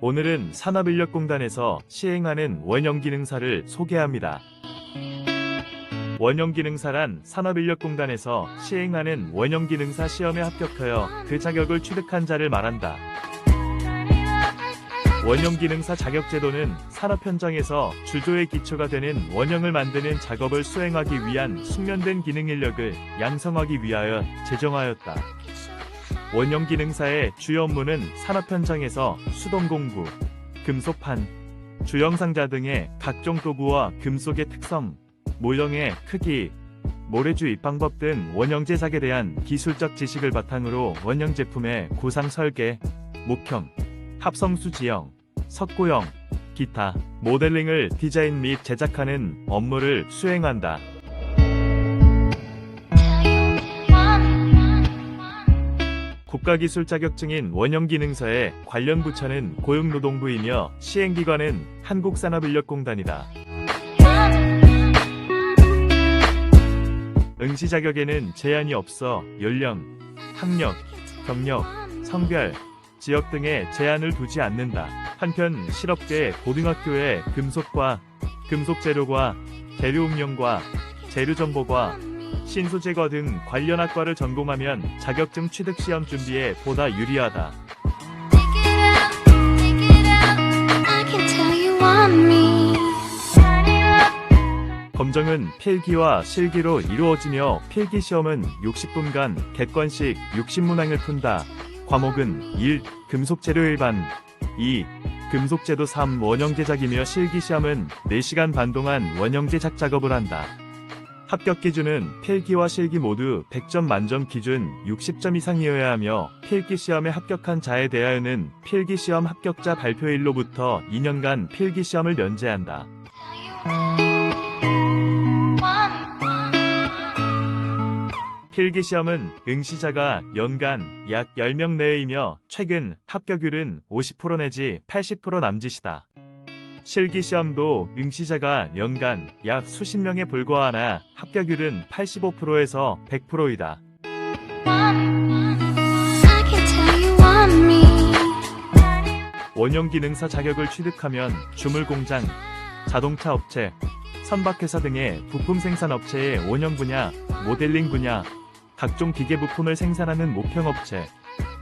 오늘은 산업인력공단에서 시행하는 원형기능사를 소개합니다. 원형기능사란 산업인력공단에서 시행하는 원형기능사 시험에 합격하여 그 자격을 취득한 자를 말한다. 원형기능사 자격제도는 산업 현장에서 주조의 기초가 되는 원형을 만드는 작업을 수행하기 위한 숙련된 기능 인력을 양성하기 위하여 제정하였다. 원형기능사의 주요 업무는 산업 현장에서 수동공구, 금속판, 주영상자 등의 각종 도구와 금속의 특성, 모형의 크기, 모래주 입방법 등 원형 제작에 대한 기술적 지식을 바탕으로 원형 제품의 구상 설계, 목형, 합성수 지형, 석고형, 기타, 모델링을 디자인 및 제작하는 업무를 수행한다. 국가기술 자격증인 원형기능사의 관련 부처는 고용노동부이며 시행기관은 한국산업인력공단이다. 응시 자격에는 제한이 없어 연령, 학력, 경력, 성별, 지역 등에 제한을 두지 않는다. 한편 실업계 고등학교의 금속과 금속 재료과 재료응용과 재료정보과 신소제거 등 관련 학과를 전공하면 자격증 취득 시험 준비에 보다 유리하다. 검정은 필기와 실기로 이루어지며 필기 시험은 60분간 객관식 60문항을 푼다. 과목은 1. 금속재료 일반 2. 금속재도 3. 원형 제작이며 실기 시험은 4시간 반 동안 원형 제작 작업을 한다. 합격 기준은 필기와 실기 모두 100점 만점 기준 60점 이상이어야 하며 필기 시험에 합격한 자에 대하여는 필기 시험 합격자 발표일로부터 2년간 필기 시험을 면제한다. 필기 시험은 응시자가 연간 약 10명 내외이며 최근 합격률은 50% 내지 80% 남짓이다. 실기 시험도 응시자가 연간 약 수십 명에 불과하나 합격률은 85%에서 100%이다. I can tell you want me. 원형 기능사 자격을 취득하면 주물 공장, 자동차 업체, 선박회사 등의 부품 생산 업체의 원형 분야, 모델링 분야, 각종 기계 부품을 생산하는 목형 업체,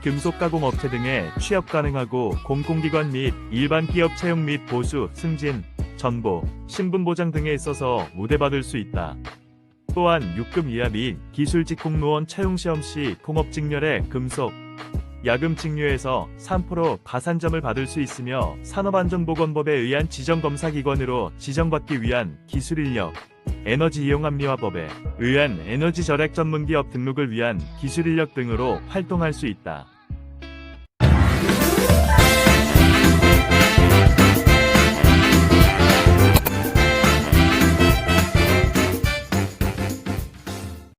금속 가공 업체 등에 취업 가능하고 공공기관 및 일반 기업 채용 및 보수, 승진, 전보, 신분 보장 등에 있어서 우대받을 수 있다. 또한 6급 이하 및 기술 직 공무원 채용 시험 시 공업 직렬의 금속, 야금 직류에서 3% 가산점을 받을 수 있으며 산업안전보건법에 의한 지정검사기관으로 지정받기 위한 기술인력, 에너지 이용합리화법에 의한 에너지 절약 전문기업 등록을 위한 기술인력 등으로 활동할 수 있다.